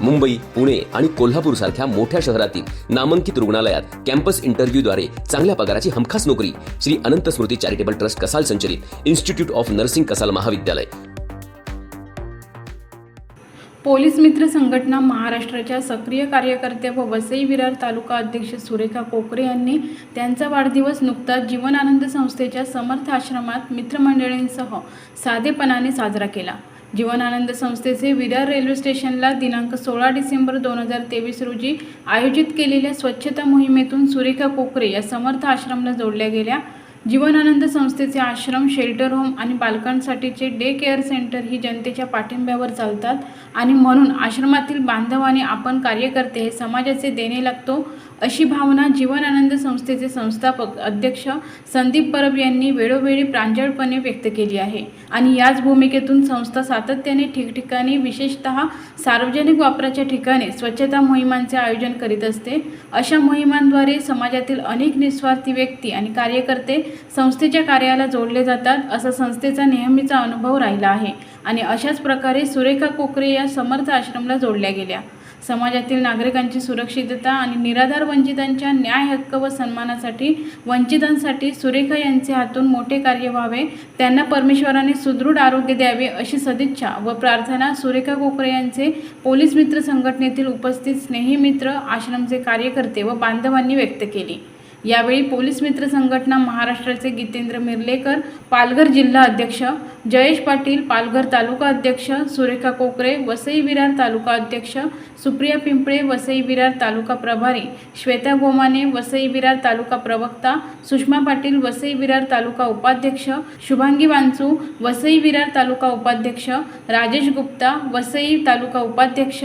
मुंबई पुणे आणि कोल्हापूर सारख्या मोठ्या शहरातील नामांकित रुग्णालयात कॅम्पस इंटरव्ह्यूद्वारे चांगल्या पगाराची हमखास नोकरी. श्री अनंत स्मृती चॅरिटेबल ट्रस्ट कसाल संचलित इन्स्टिट्यूट ऑफ नर्सिंग कसाल महाविद्यालय. पोलीस मित्र संघटना महाराष्ट्राच्या सक्रिय कार्यकर्त्या व वसई विरार तालुका अध्यक्ष सुरेखा कोकरे यांनी त्यांचा वाढदिवस नुकताच जीवनानंद संस्थेच्या समर्थ आश्रमात मित्रमंडळींसह साधेपणाने साजरा केला. जीवनानंद संस्थेचे विरार रेल्वे स्टेशनला दिनांक सोळा डिसेंबर दोन हजार तेवीस रोजी आयोजित केलेल्या स्वच्छता मोहिमेतून सुरेखा कोकरे या समर्थ आश्रमला जोडल्या गेल्या. जीवनानंद संस्थेचे आश्रम शेल्टर होम आणि बालकांसाठीचे डे केअर सेंटर ही जनतेच्या पाठिंब्यावर चालतात आणि म्हणून आश्रमातील बांधवाने आपण कार्यकर्ते हे समाजाचे देणे लागतो. अशी भावना जीवनानंद संस्थेचे संस्थापक अध्यक्ष संदीप परब यांनी वेळोवेळी प्रांजळपणे व्यक्त केली आहे. आणि याच भूमिकेतून संस्था सातत्याने ठिकठिकाणी विशेषतः सार्वजनिक वापराच्या ठिकाणी स्वच्छता मोहिमांचे आयोजन करीत असते. अशा मोहिमांद्वारे समाजातील अनेक निस्वार्थी व्यक्ती आणि कार्यकर्ते संस्थेच्या कार्याला जोडले जातात असा संस्थेचा नेहमीचा अनुभव राहिला आहे. आणि अशाच प्रकारे सुरेखा कोकरे या समर्थ आश्रमला जोडल्या गेल्या. समाजातील नागरिकांची सुरक्षितता आणि निराधार वंचितांच्या न्याय हक्क व सन्मानासाठी वंचितांसाठी सुरेखा यांचे हातून मोठे कार्य व्हावे त्यांना परमेश्वराने सुदृढ आरोग्य द्यावे अशी सदिच्छा व प्रार्थना सुरेखा कोकरे यांचे पोलीस मित्र संघटनेतील उपस्थित स्नेही मित्र आश्रमचे कार्यकर्ते व बांधवांनी व्यक्त केली. यावेळी पोलीस मित्र संघटना महाराष्ट्राचे गीतेंद्र मिर्लेकर पालघर जिल्हा अध्यक्ष जयेश पाटील पालघर तालुका अध्यक्ष सुरेखा कोकरे वसई विरार तालुका अध्यक्ष सुप्रिया पिंपळे वसई विरार तालुका प्रभारी श्वेता गोमाने वसई विरार तालुका प्रवक्ता सुषमा पाटील वसई विरार तालुका उपाध्यक्ष शुभांगी वांचू वसई विरार तालुका उपाध्यक्ष राजेश गुप्ता वसई तालुका उपाध्यक्ष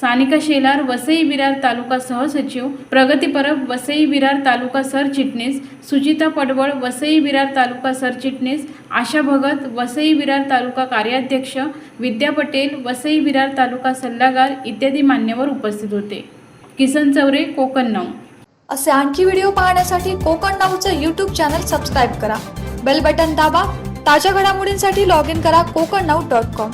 सानिका शेलार वसई विरार तालुका सहसचिव प्रगती परब वसई विरार तालुका सरचिटणीस सुचिता पडवळ वसई विरार तालुका सरचिटणीस आशा भगत वसई विरार तालुका कार्याध्यक्ष विद्या पटेल वसई विरार तालुका सल्लागार इत्यादी मान्यवर उपस्थित होते. किसन चौरे कोकण नऊ. असे आणखी व्हिडिओ पाहण्यासाठी कोकण नाऊचं यूट्यूब चॅनल सबस्क्राईब करा. बेल बटन दाबा. ताज्या घडामोडींसाठी लॉग इन करा कोकण नाऊ डॉट कॉम